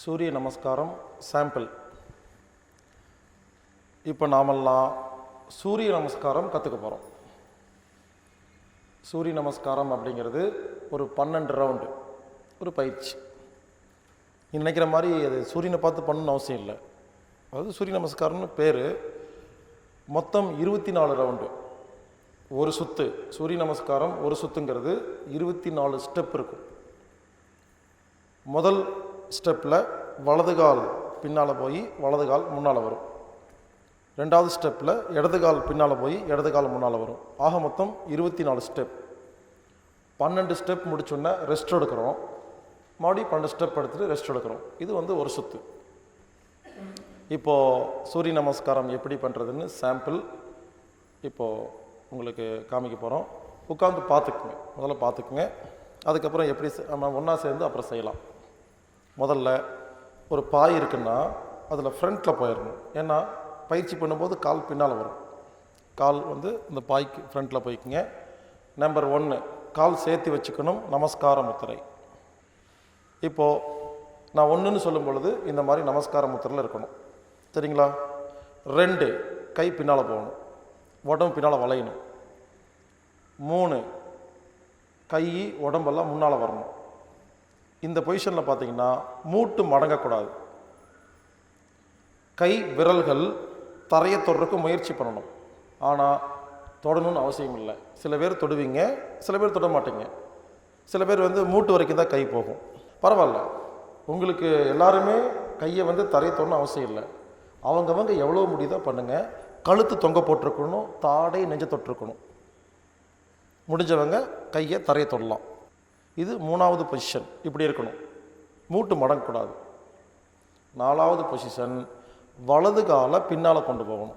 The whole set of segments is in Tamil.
சூரிய நமஸ்காரம் சாம்பிள் இப்போ நாமெல்லாம் சூரிய நமஸ்காரம் கற்றுக்க போகிறோம் சூரிய நமஸ்காரம் அப்படிங்கிறது ஒரு பன்னெண்டு ரவுண்டு ஒரு பயிற்சி. நீ நினைக்கிற மாதிரி அது சூரியனை பார்த்து பண்ணணும்னு அவசியம் இல்லை. அதாவது சூரிய நமஸ்காரம்னு பேர். மொத்தம் இருபத்தி நாலு ரவுண்டு ஒரு சுத்து. சூரிய நமஸ்காரம் ஒரு சுத்துங்கிறது இருபத்தி நாலு ஸ்டெப் இருக்கும். முதல் ஸ்டெப்பில் வலது கால் பின்னால் போய் வலது கால் முன்னால் வரும். ரெண்டாவது ஸ்டெப்பில் இடது கால் பின்னால் போய் இடது கால் முன்னால் வரும். ஆக மொத்தம் இருபத்தி நாலு ஸ்டெப். பன்னெண்டு ஸ்டெப் முடிச்சோன்னே ரெஸ்ட் எடுக்கிறோம். மறுபடியும் பன்னெண்டு ஸ்டெப் எடுத்துகிட்டு ரெஸ்ட் எடுக்கிறோம். இது வந்து ஒரு சுத்து. இப்போது சூரிய நமஸ்காரம் எப்படி பண்ணுறதுன்னு சாம்பிள் இப்போது உங்களுக்கு காமிக்க போகிறோம் உட்காந்து பார்த்துக்குங்க. முதல்ல பார்த்துக்குங்க. அதுக்கப்புறம் எப்படி நம்ம ஒன்றா சேர்ந்து அப்புறம் செய்யலாம். முதல்ல ஒரு பாய் இருக்குன்னா அதில் ஃப்ரண்ட்டில் போயிடணும். ஏன்னா பயிற்சி பண்ணும்போது கால் பின்னால் வரும். கால் வந்து இந்த பாய்க்கு ஃப்ரண்ட்டில் போய்க்குங்க. நம்பர் ஒன்று கால் சேர்த்து வச்சுக்கணும். நமஸ்கார முத்திரை. இப்போது நான் ஒன்றுன்னு சொல்லும் பொழுது இந்த மாதிரி நமஸ்கார முத்திரையில் இருக்கணும். சரிங்களா? ரெண்டு கை பின்னால் போகணும். உடம்பு பின்னால் வளையணும். மூணு கை உடம்பெல்லாம் முன்னால் வரணும். இந்த பொசிஷனில் பார்த்தீங்கன்னா மூட்டு மடங்கக்கூடாது. கை விரல்கள் தரையை தொடுறதுக்கு முயற்சி பண்ணணும். ஆனால் தொடணும்னு அவசியம் இல்லை. சில பேர் தொடுவீங்க சில பேர் தொட மாட்டீங்க. சில பேர் வந்து மூட்டு வரைக்கும் தான் கை போகும். பரவாயில்ல. உங்களுக்கு எல்லாருமே கையை வந்து தரையை தொடணும் அவசியம் இல்லை. அவங்கவங்க எவ்வளோ முடியுதோ பண்ணுங்கள் கழுத்து தொங்க போட்டிருக்கணும் தாடை நெஞ்ச தொட்டிருக்கணும். முடிஞ்சவங்க கையை தரையை தொடலாம். இது மூணாவது பொசிஷன் இப்படி இருக்கணும். மூட்டு மடங்கக்கூடாது. நாலாவது பொசிஷன் வலது காலை பின்னால் கொண்டு போகணும்.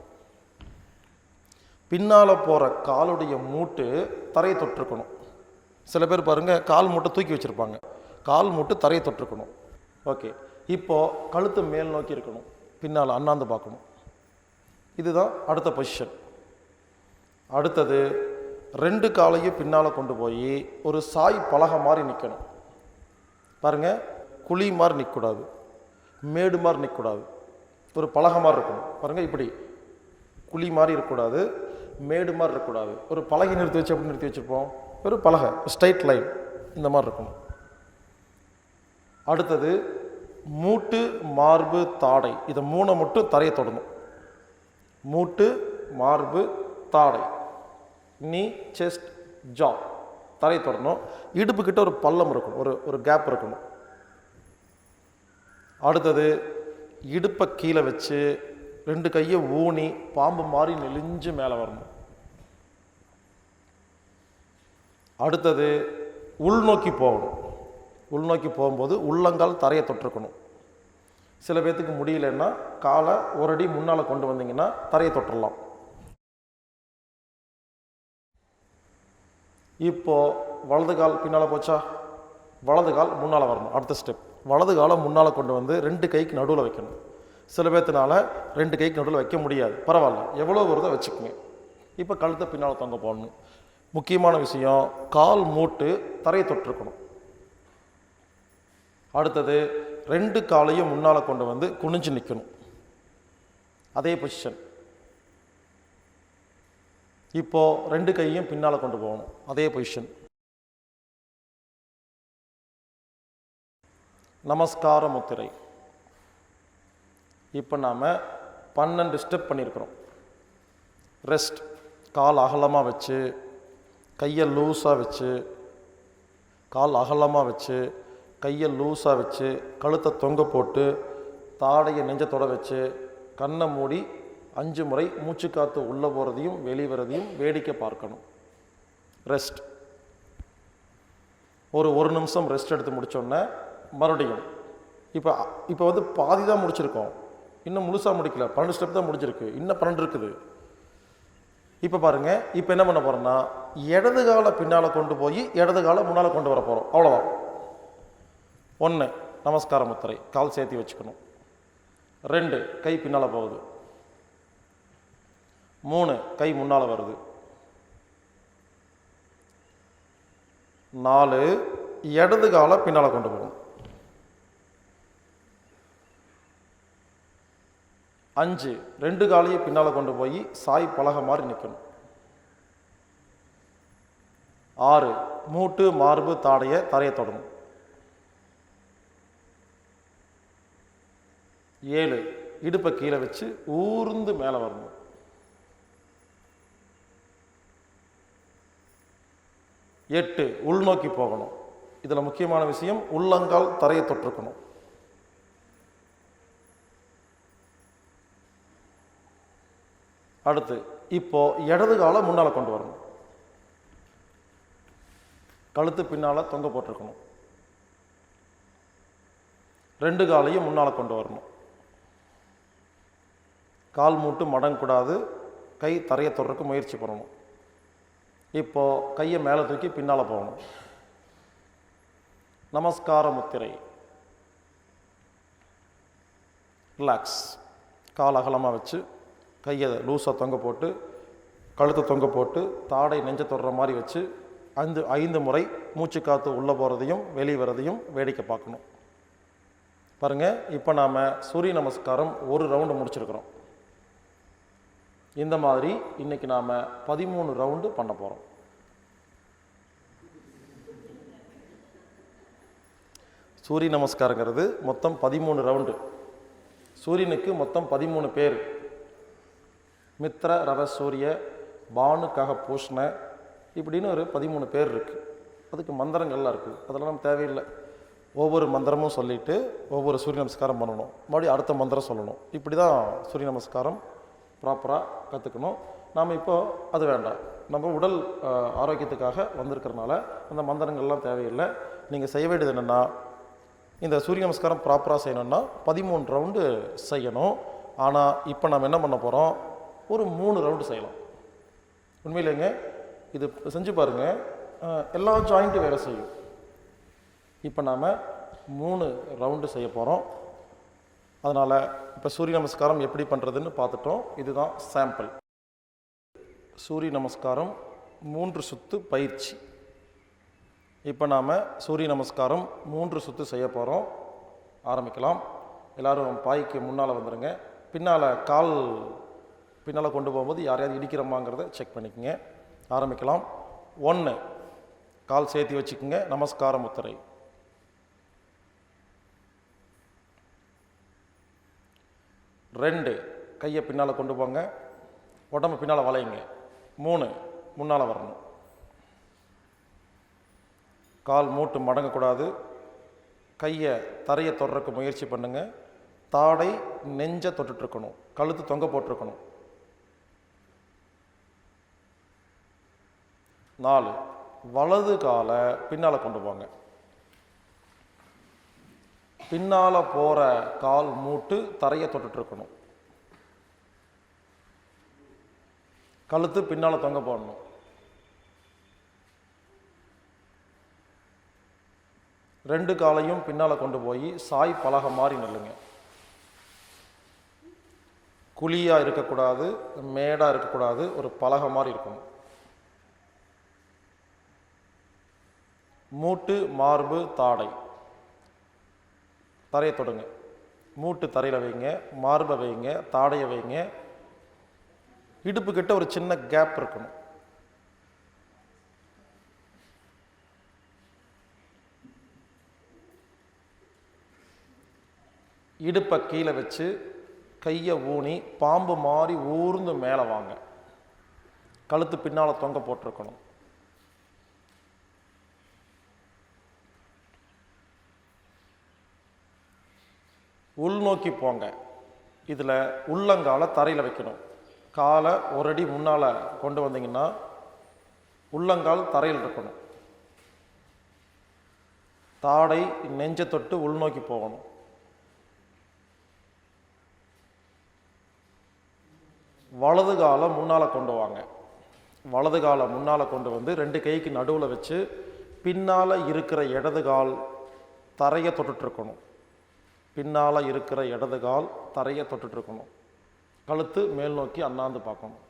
பின்னால் போகிற காலுடைய மூட்டு தரையை தொட்டிருக்கணும். சில பேர் பாருங்கள் கால் மூட்டை தூக்கி வச்சுருப்பாங்க. கால் மூட்டு தரையை தொட்டிருக்கணும். ஓகே. இப்போது கழுத்து மேல் நோக்கி இருக்கணும். பின்னால் அண்ணாந்து பார்க்கணும். இதுதான் அடுத்த பொசிஷன் அடுத்தது ரெண்டு காலையும் பின்னால் கொண்டு போய் ஒரு சாய் பலகை மாதிரி நிற்கணும் பாருங்கள் குழி மாதிரி நிற்கக்கூடாது மேடு மாதிரி நிற்கக்கூடாது ஒரு பலகை மாதிரி இருக்கணும். பாருங்கள் இப்படி குழி மாதிரி இருக்கக்கூடாது மேடு மாதிரி இருக்கக்கூடாது. ஒரு பலகை நிறுத்தி வச்சு எப்படி நிறுத்தி வச்சுருப்போம்? ஒரு பலகை ஸ்ட்ரைட் லைன் இந்த மாதிரி இருக்கணும். அடுத்தது மூட்டு மார்பு தாடை. இதை மூணை மட்டும் தரையை தொடணும். மூட்டு மார்பு தாடை. நீ செஸ்ட் ஜா தலை தொடணும். இடுப்புக்கிட்ட ஒரு பள்ளம் இருக்கணும். ஒரு ஒரு கேப் இருக்கணும். அடுத்தது இடுப்பை கீழே வச்சு ரெண்டு கையை ஊனி பாம்பு மாதிரி நெளிஞ்சு மேலே வரணும். அடுத்தது உள்நோக்கி போகணும். உள்நோக்கி போகும்போது உள்ளங்கால் தரையை தொட்டிருக்கணும். சில பேர்த்துக்கு முடியலன்னா காலை ஒரு அடி முன்னால் கொண்டு வந்தீங்கன்னா தரையை தொட்டுடலாம் இப்போது வலது கால் பின்னால் போச்சா? வலது கால் முன்னால் வரணும். அடுத்த ஸ்டெப் வலது காலை முன்னால் கொண்டு வந்து ரெண்டு கைக்கு நடுவில் வைக்கணும். சில பேர்த்தினால ரெண்டு கைக்கு நடுவில் வைக்க முடியாது. பரவாயில்ல. எவ்வளோ வருதோ வச்சுக்கோங்க. இப்போ கழுத்தை பின்னால் தொங்க போடணும். முக்கியமான விஷயம் கால் மூட்டு தரையை தொட்டிருக்கணும். அடுத்தது ரெண்டு காலையும் முன்னால் கொண்டு வந்து குனிஞ்சு நிற்கணும் அதே பொசிஷன் இப்போது ரெண்டு கையும் பின்னால் கொண்டு போகணும். அதே பொசிஷன் நமஸ்கார முத்திரை. இப்போ நாம் பன்னெண்டு ஸ்டெப் பண்ணியிருக்கிறோம் ரெஸ்ட் கால் அகலமாக வச்சு கையை லூஸாக வச்சு கால் அகலமாக வச்சு கையை லூஸாக வச்சு கழுத்தை தொங்க போட்டு தாடையை நெஞ்சத்தோட வச்சு கண்ணை மூடி அஞ்சு முறை மூச்சு காற்று உள்ளே போகிறதையும் வெளிவரதையும் வேடிக்கை பார்க்கணும். ரெஸ்ட் ஒரு ஒரு நிமிஷம் ரெஸ்ட் எடுத்து முடித்தோன்னே மறுபடியும் இப்போ இப்போ வந்து பாதி தான் முடிச்சிருக்கோம். இன்னும் முழுசாக முடிக்கல. பன்னெண்டு ஸ்டெப் தான் முடிஞ்சிருக்கு. இன்னும் பன்னெண்டு இருக்குது. இப்போ பாருங்க இப்போ என்ன பண்ண போறோம்னா இடது காலை பின்னால் கொண்டு போய் இடது காலை முன்னால் கொண்டு வர போகிறோம் அவ்வளோதான் ஒன்று நமஸ்கார முத்திரை. கால் சேர்த்தி வச்சுக்கணும். ரெண்டு கை பின்னால் போகுது. மூணு கை முன்னால் வருது. நாலு இடது காலை பின்னால் கொண்டு போகணும். அஞ்சு ரெண்டு காலையும் பின்னால் கொண்டு போய் சாய் பலகை மாதிரி நிற்கணும் ஆறு மூட்டு மார்பு தாடையை தரையை தொடணும். ஏழு இடுப்பை கீழே வச்சு ஊர்ந்து மேலே வரணும். எட்டு உள்நோக்கி போகணும். இதில் முக்கியமான விஷயம் உள்ளங்கால் தரையை தொற்றுக்கணும் அடுத்து இப்போ இடது காலை முன்னால் கொண்டு வரணும். கழுத்து பின்னால் தொங்க போட்டிருக்கணும். ரெண்டு காலையும் முன்னால் கொண்டு வரணும். கால் மூட்டு மடங்கக்கூடாது. கை தரையை தொடர்க்க முயற்சி பண்ணணும். இப்போது கையை மேலே தூக்கி பின்னால் போகணும். நமஸ்கார முத்திரை. ரிலாக்ஸ் கால் அகலமாக வச்சு கையை லூஸாக தொங்க போட்டு கழுத்தை தொங்க போட்டு தாடை நெஞ்ச தொடுற மாதிரி வச்சு ஐந்து ஐந்து முறை மூச்சு காற்று உள்ளே போகிறதையும் வெளியே வர்றதையும் வேடிக்கை பார்க்கணும். பாருங்கள் இப்போ நாம் சூரிய நமஸ்காரம் ஒரு ரவுண்டு முடிச்சிருக்கிறோம். இந்த மாதிரி இன்னைக்கு நாம் பதிமூணு ரவுண்டு பண்ண போகிறோம் சூரிய நமஸ்காரங்கிறது மொத்தம் பதிமூணு ரவுண்டு சூரியனுக்கு மொத்தம் பதிமூணு பேர். மித்ர ரவ சூரிய பானு கக பூஷ்ண இப்படின்னு ஒரு பதிமூணு பேர் இருக்குது அதுக்கு மந்திரங்கள்லாம் இருக்குது அதெல்லாம் நம்ம தேவையில்லை. ஒவ்வொரு மந்திரமும் சொல்லிட்டு ஒவ்வொரு சூரிய நமஸ்காரம் பண்ணணும். மறுபடியும் அடுத்த மந்திரம் சொல்லணும். இப்படி தான் சூரிய நமஸ்காரம் ப்ராப்பராக கற்றுக்கணும் நாம் இப்போ அது வேண்டாம். நம்ம உடல் ஆரோக்கியத்துக்காக வந்திருக்கிறனால அந்த மந்திரங்கள்லாம் தேவையில்லை. நீங்கள் செய்ய வேண்டியது என்னென்னா இந்த சூரிய நமஸ்காரம் ப்ராப்பராக செய்யணும்னா பதிமூணு ரவுண்டு செய்யணும். ஆனால் இப்போ நம்ம என்ன பண்ண போகிறோம் ஒரு மூணு ரவுண்டு செய்யலாம். உண்மையிலேங்க இது செஞ்சு பாருங்கள் எல்லா ஜாயிண்ட்டும் வேலை செய்யும். இப்போ நாம் மூணு ரவுண்டு செய்ய போகிறோம் அதனால் இப்போ சூரிய நமஸ்காரம் எப்படி பண்ணுறதுன்னு பார்த்துட்டோம். இதுதான் சாம்பிள் சூரிய நமஸ்காரம் மூன்று சுத்து பயிற்சி. இப்போ நாம் சூரிய நமஸ்காரம் மூன்று சுத்து செய்ய போகிறோம் ஆரம்பிக்கலாம். எல்லாரும் பாய்க்கு முன்னால் வந்துடுங்க பின்னால் கால் பின்னால் கொண்டு போகும்போது யாரையாவது இடிக்கிறோமாங்கிறத செக் பண்ணிக்கோங்க. ஆரம்பிக்கலாம். ஒன்று கால் சேர்த்தி வச்சுக்கோங்க. நமஸ்கார முத்திரை. ரெண்டு கையை பின்னால் கொண்டு போங்க. உடம்பு பின்னால் வளையுங்க. மூணு முன்னால் வரணும். கால் மூட்டு மடங்கக்கூடாது. கையை தரையை தொடறக்கு முயற்சி பண்ணுங்கள் தாடை நெஞ்சை தொட்டுட்ருக்கணும். கழுத்து தொங்க போட்டிருக்கணும். நாலு வலது காலை பின்னால் கொண்டு போங்க. பின்னால் போகிற கால் மூட்டு தரையை தொட்டுட்ருக்கணும் கழுத்து பின்னால் தொங்க போடணும். ரெண்டு காலையும் பின்னால் கொண்டு போய் சாய் பலகை மாதிரி நில்லுங்க. குழியாக இருக்கக்கூடாது மேடாக இருக்கக்கூடாது ஒரு பலகை மாதிரி இருக்கணும். மூட்டு மார்பு தாடை. தரையை தொடுங்க. மூட்டு தரையில் வைங்க மார்பை வைங்க தாடையை வைங்க. இடுப்புக்கிட்ட ஒரு சின்ன கேப் இருக்கணும். இடுப்பை கீழே வச்சு கையை ஊனி பாம்பு மாதிரி ஊர்ந்து மேலே வாங்க. கழுத்து பின்னால் தொங்க போட்டிருக்கணும். உள்நோக்கி போங்க. இதில் உள்ளங்காலை தரையில் வைக்கணும். காலை ஒரு அடி முன்னால் கொண்டு வந்தீங்கன்னா உள்ளங்கால் தரையில் இருக்கணும். தாடை நெஞ்சை தொட்டு உள்நோக்கி போகணும். வலது காலை முன்னால் கொண்டு வாங்க. வலது காலை முன்னால் கொண்டு வந்து ரெண்டு கைக்கு நடுவில் வச்சு பின்னால் இருக்கிற இடது கால் தரையை தொட்டுட்ருக்கணும் பின்னால் இருக்கிற இடது கால் தரையை தொட்டுட்ருக்கணும் கழுத்து மேல் நோக்கி அண்ணாந்து பார்க்கணும்.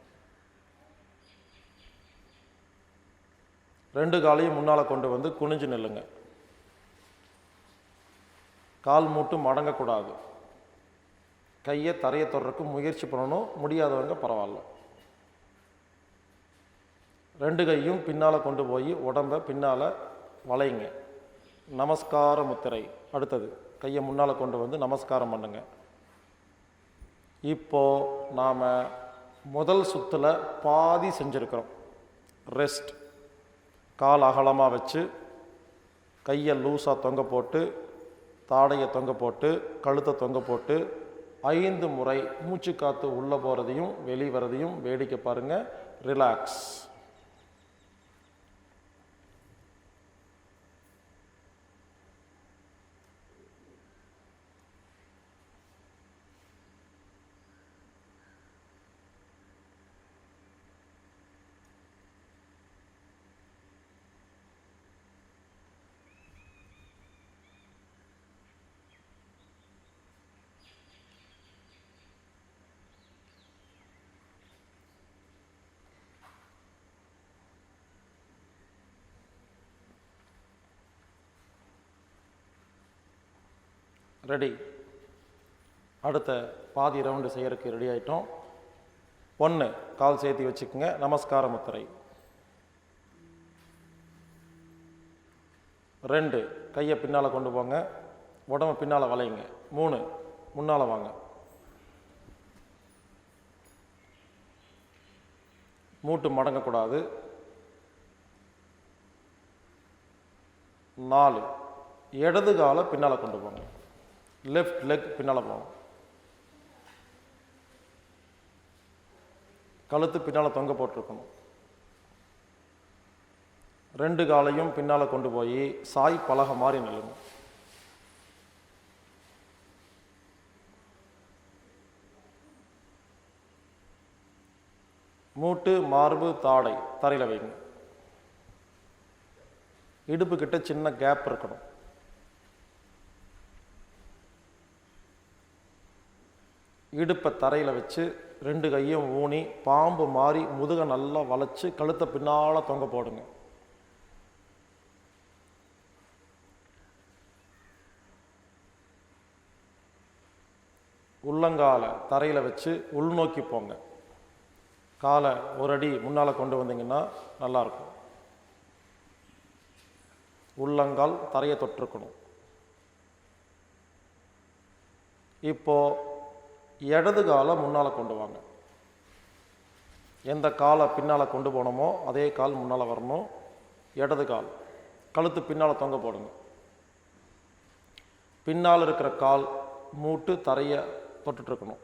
ரெண்டு காலையும் முன்னால் கொண்டு வந்து குனிஞ்சு நில்லுங்க. கால் மூட்டு மடங்கக்கூடாது. கையை தரையை தொடுறதுக்கு முயற்சி பண்ணணும். முடியாதவங்க பரவாயில்ல. ரெண்டு கையும் பின்னால் கொண்டு போய் உடம்பை பின்னால் வளையுங்க நமஸ்கார முத்திரை. அடுத்தது. கையை முன்னால் கொண்டு வந்து நமஸ்காரம் பண்ணுங்க. இப்போது நாம் முதல் சுத்தில் பாதி செஞ்சுருக்கிறோம். ரெஸ்ட் கால் அகலமாக வச்சு கையை லூஸாக தொங்க போட்டு தாடையை தொங்க போட்டு கழுத்தை தொங்க போட்டு ஐந்து முறை மூச்சு காற்று உள்ளே போகிறதையும் வெளி வரதையும் வேடிக்கை பாருங்கள் ரிலாக்ஸ் ரெடி அடுத்த பாதி ரவுண்டு செய்கிறதுக்கு ரெடி ஆகிட்டோம் ஒன்று கால் சேர்த்தி வச்சுக்கோங்க. நமஸ்கார முத்திரை. ரெண்டு கையை பின்னால் கொண்டு போங்க. உடம்பை பின்னால் வளையுங்க. மூணு முன்னால் வாங்க. மூட்டு மடங்கக்கூடாது. நாலு இடது காலை பின்னால் கொண்டு போங்க. லெஃப்ட் லெக் பின்னால் போகும் கழுத்து பின்னால் தொங்க போட்டிருக்கணும். ரெண்டு காலையும் பின்னால் கொண்டு போய் சாய் பலகை மாதிரி நில்லுங்க மூட்டு மார்பு தாடை தரையில் வைங்க. இடுப்பு கிட்ட சின்ன கேப் இருக்கணும். இடுப்பை தரையில் வச்சு ரெண்டு கையும் ஊனி பாம்பு மாதிரி முதுகை நல்லா வளைச்சு கழுத்தை பின்னால் தொங்க போடுங்க. உள்ளங்காலை தரையில் வச்சு உள்நோக்கி போங்க. காலை ஒரு அடி முன்னால் கொண்டு வந்தீங்கன்னா நல்லாயிருக்கும். உள்ளங்கால் தரையை தொட்டிருக்கணும். இப்போது இடது காலை முன்னால் கொண்டு வாங்க. எந்த காலை பின்னால் கொண்டு போனோமோ அதே கால் முன்னால் வரணும். இடது கால். கழுத்து பின்னால் தொங்க போடுங்க. பின்னால் இருக்கிற கால் மூட்டு தரையை தொட்டுட்ருக்கணும்.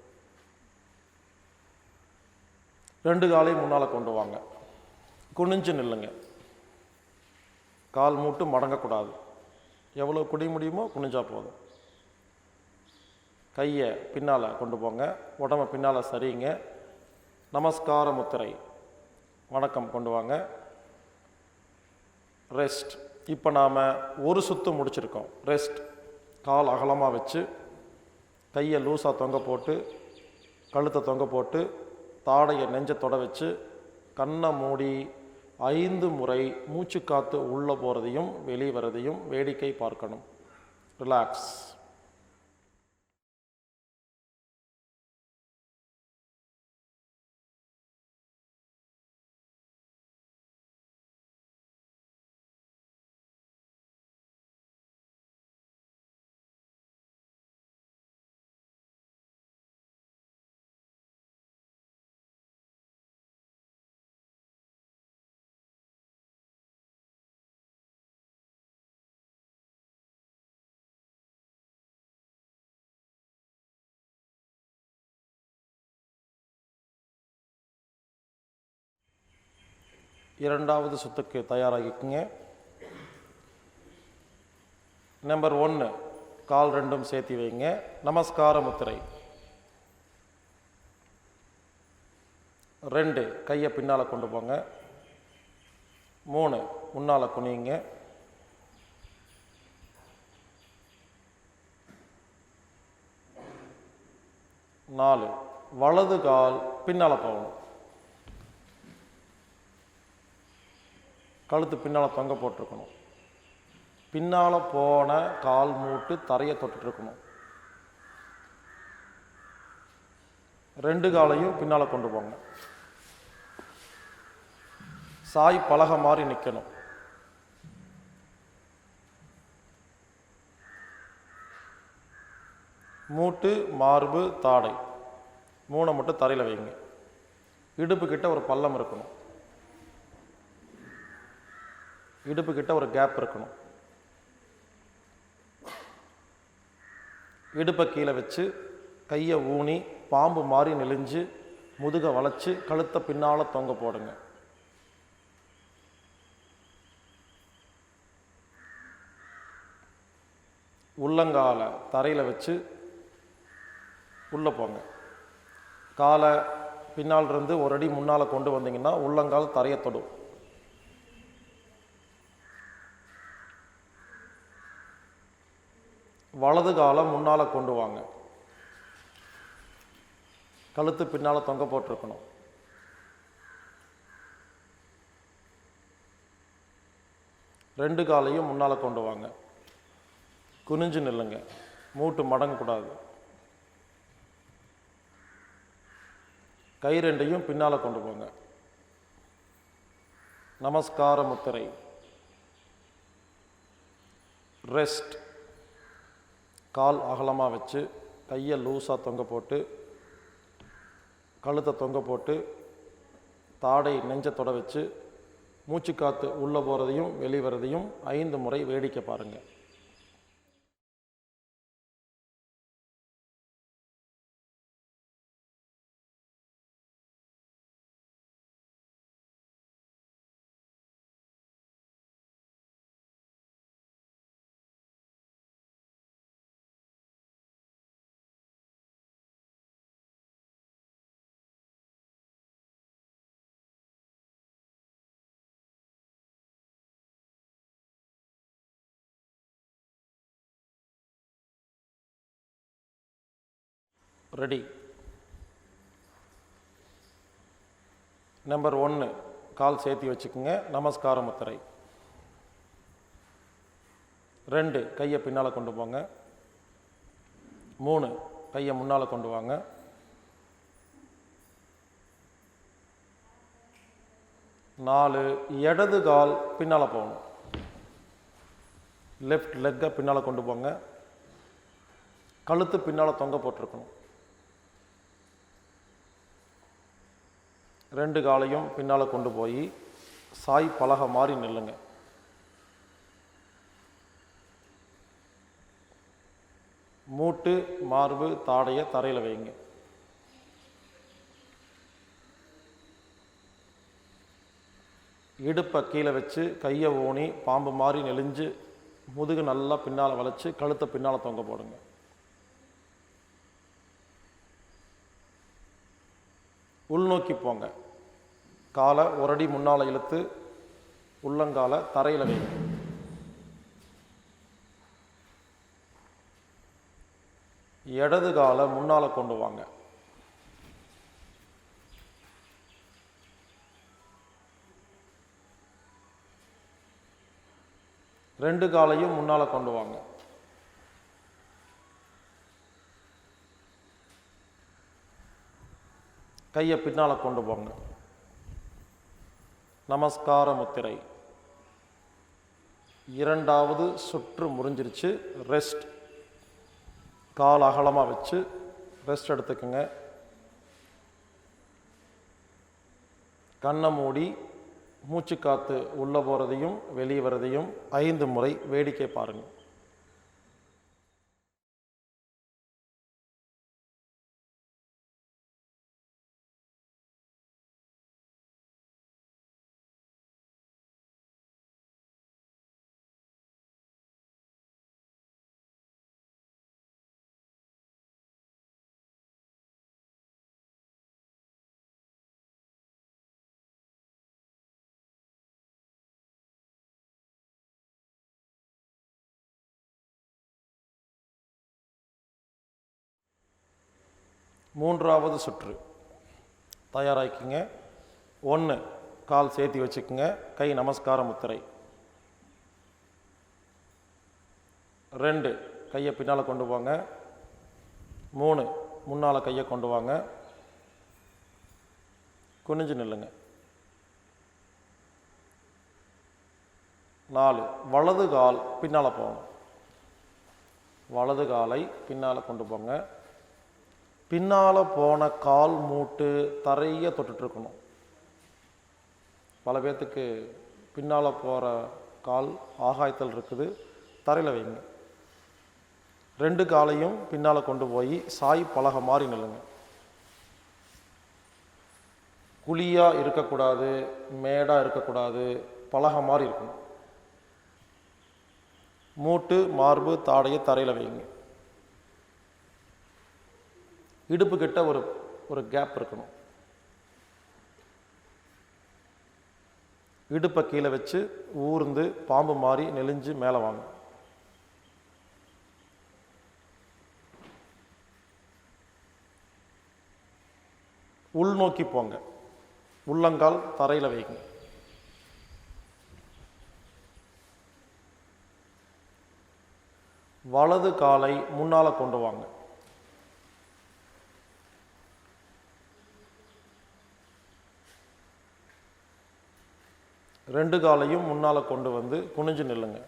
ரெண்டு காலையும் முன்னால் கொண்டு வாங்க. குனிஞ்சு நில்லுங்க. கால் மூட்டு மடங்கக்கூடாது. எவ்வளோ குடி முடியுமோ குனிஞ்சா போதும். கையை பின்னால் கொண்டு போங்க. உடம்ப பின்னால் சரிங்க. நமஸ்கார முத்திரை வணக்கம் கொண்டு வாங்க. ரெஸ்ட். இப்போ நாம் ஒரு சுத்து முடிச்சிருக்கோம். ரெஸ்ட். கால் அகலமாக வச்சு கையை லூஸாக தொங்க போட்டு கழுத்தை தொங்க போட்டு தாடையை நெஞ்சை தொட வச்சு கண்ணை மூடி ஐந்து முறை மூச்சு காற்று உள்ளே போகிறதையும் வெளியே வர்றதையும் வேடிக்கை பார்க்கணும். ரிலாக்ஸ். இரண்டாவது சுத்துக்கு தயாராகிக்குங்க. நம்பர் ஒன்று கால் ரெண்டும் சேர்த்தி வைங்க. நமஸ்கார முத்திரை. ரெண்டு கையை பின்னால் கொண்டு போங்க. மூணு முன்னால் குனியுங்க. நாலு வலது கால் பின்னால் போகணும். கழுத்து பின்னால் தொங்க போட்டிருக்கணும். பின்னால் போன கால் மூட்டு தரையை தொட்டுட்ருக்கணும் ரெண்டு காலையும் பின்னால் கொண்டு போங்க. சாய் பலக மாதிரி நிற்கணும் மூட்டு மார்பு தாடை. மூணை மட்டும் தரையில் வைங்க. இடுப்பு கிட்ட ஒரு பள்ளம் இருக்கணும். இடுப்பு கிட்ட ஒரு கேப் இருக்கணும். இடுப்பை கீழே வச்சு கையை ஊனி பாம்பு மாதிரி நெளிஞ்சு முதுக வளைச்சு கழுத்தை பின்னால் தொங்க போடுங்க. உள்ளங்கால தரையில் வச்சு உள்ளே போங்க. காலை பின்னால் இருந்து ஒரு அடி முன்னால் கொண்டு வந்தீங்கன்னா உள்ளங்கால் தரையை தொடும். வலது காலை முன்னால் கொண்டு வாங்க. கழுத்து பின்னால் தொங்க போட்டிருக்கணும். ரெண்டு காலையும் முன்னால் கொண்டு வாங்க. குனிஞ்சு நில்லுங்க. மூட்டு மடங்கக்கூடாது கை ரெண்டையும் பின்னால் கொண்டு போங்க. நமஸ்கார முத்திரை. ரெஸ்ட். கால் அகலமாக வச்சு கையை லூஸாக தொங்க போட்டு கழுத்தை தொங்க போட்டு தாடை நெஞ்ச தொட வச்சு மூச்சு காற்று உள்ளே போகிறதையும் வெளிவரதையும் ஐந்து முறை வேடிக்கை பாருங்கள் ரெடி. நம்பர் ஒன்று கால் சேர்த்தி வச்சுக்கோங்க. நமஸ்கார முத்திரை. ரெண்டு கையை பின்னால் கொண்டு போங்க. மூணு கையை முன்னால் கொண்டு வாங்க. நாலு இடது கால் பின்னால் போகணும். லெஃப்ட் லெக்கை பின்னால் கொண்டு போங்க. கழுத்து பின்னால் தொங்க போட்டிருக்கணும். ரெண்டு காலையும் பின்னால் கொண்டு போய் சாய் பலகை மாதிரி நில்லுங்க. மூட்டு மார்பு தாடையை தரையில் வைங்க. இடுப்பை கீழே வச்சு கையை ஊனி பாம்பு மாதிரி நெளிஞ்சு முதுகு நல்லா பின்னால் வளைச்சு கழுத்தை பின்னால் தொங்க போடுங்க. உள்நோக்கி போங்க. காலை ஒரு அடி முன்னால் இழுத்து உள்ளங்காலை தரையில் வைங்க. இடது காலை முன்னால் கொண்டு வாங்க. ரெண்டு காலையும் முன்னால் கொண்டு வாங்க. கையை பின்னால் கொண்டு போங்க. நமஸ்கார முத்திரை. இரண்டாவது சுற்று முறிஞ்சிருச்சு. ரெஸ்ட். கால் அகலமாக வச்சு ரெஸ்ட் எடுத்துக்கோங்க. கண்ணை மூடி மூச்சு காற்று உள்ளே போகிறதையும் வெளியே வரதையும் ஐந்து முறை வேடிக்கை பாருங்கள் மூன்றாவது சுற்று. தயாராகிக்குங்க ஒன்று கால் சேர்த்தி வச்சுக்கோங்க. கை நமஸ்கார முத்திரை. ரெண்டு கையை பின்னால் கொண்டு போங்க. மூணு முன்னால் கையை கொண்டு வாங்க. குனிஞ்சு நில்லுங்க. நாலு வலது கால் பின்னால் போகணும் வலது காலை பின்னால் கொண்டு போங்க. பின்னால் போன கால் மூட்டு தரைய தொட்டுட்ருக்கணும். பல பேர்த்துக்கு பின்னால் போகிற கால் ஆகாயத்தில் இருக்குது. தரையில் வைங்க. ரெண்டு காலையும் பின்னால் கொண்டு போய் சாய் பழக மாதிரி நில்லுங்க. குழியாக இருக்கக்கூடாது மேடாக இருக்கக்கூடாது பழக மாதிரி இருக்கணும். மூட்டு மார்பு தாடையை தரையில் வைங்க. இடுப்பு கிட்ட ஒரு ஒரு கேப் இருக்கணும். இடுப்பை கீழே வச்சு ஊர்ந்து பாம்பு மாதிரி நெளிஞ்சு மேலே வாங்க. உள்நோக்கி போங்க. உள்ளங்கால் தரையில் வைங்க. வலது காலை முன்னால் கொண்டு வாங்க. ரெண்டு காலையும் முன்னால் கொண்டு வந்து குனிஞ்சு நில்லுங்க.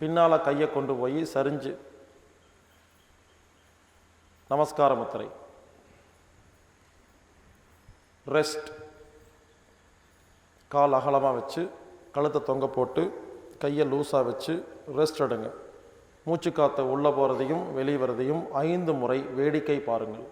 பின்னால் கையை கொண்டு போய் சரிஞ்சு. நமஸ்கார முத்திரை. ரெஸ்ட். கால் அகலமாக வச்சு கழுத்தை தொங்க போட்டு கையை லூஸாக வச்சு ரெஸ்ட் எடுங்க. மூச்சு காற்று உள்ளே போகிறதையும் வெளியே வரதையும் ஐந்து முறை வேடிக்கை பாருங்கள்.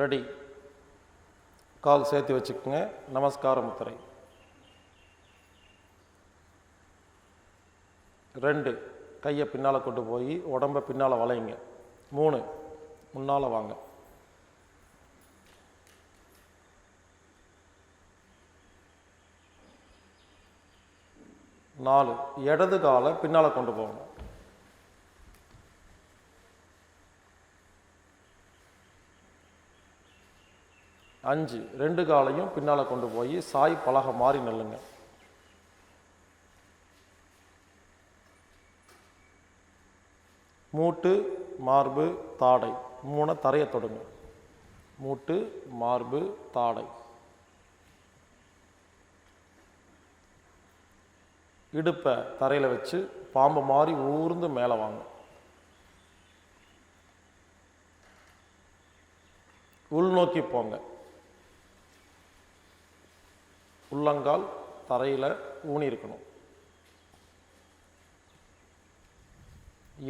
ரெடி. கால் சேர்த்து வச்சுக்கோங்க. நமஸ்கார முத்திரை. ரெண்டு கையை பின்னால் கொண்டு போய் உடம்பை பின்னால் வளையுங்க மூணு முன்னால் வாங்க. நாலு இடது காலை பின்னால் கொண்டு போகணும். அஞ்சு ரெண்டு காலையும் பின்னால் கொண்டு போய் சாய் பலகை மாறி நில்லுங்க. மூட்டு மார்பு தாடை. மூணை தரையை தொடுங்க. மூட்டு மார்பு தாடை. இடுப்பை தரையில் வச்சு பாம்பு மாதிரி ஊர்ந்து மேலே வாங்க. உள்நோக்கி போங்க. உள்ளங்கால் தரையில் ஊனி இருக்கணும்.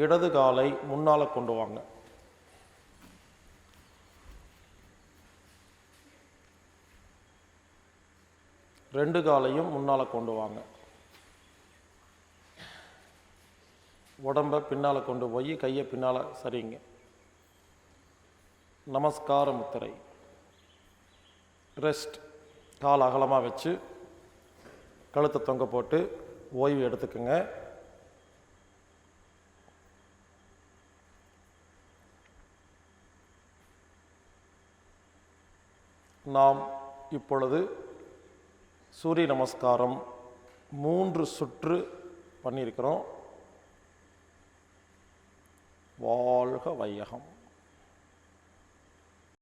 இடது காலை முன்னால் கொண்டு வாங்க. ரெண்டு காலையும் முன்னால் கொண்டு வாங்க. உடம்பை பின்னால் கொண்டு போய் கையை பின்னால் சரிங்க. நமஸ்கார முத்திரை. ரெஸ்ட். கால் அகலமாக வச்சு கழுத்தை தொங்க போட்டு ஓய்வு எடுத்துக்கோங்க. நாம் இப்பொழுது சூரிய நமஸ்காரம் மூன்று சுற்று பண்ணியிருக்கிறோம். வாழ்க வையகம்.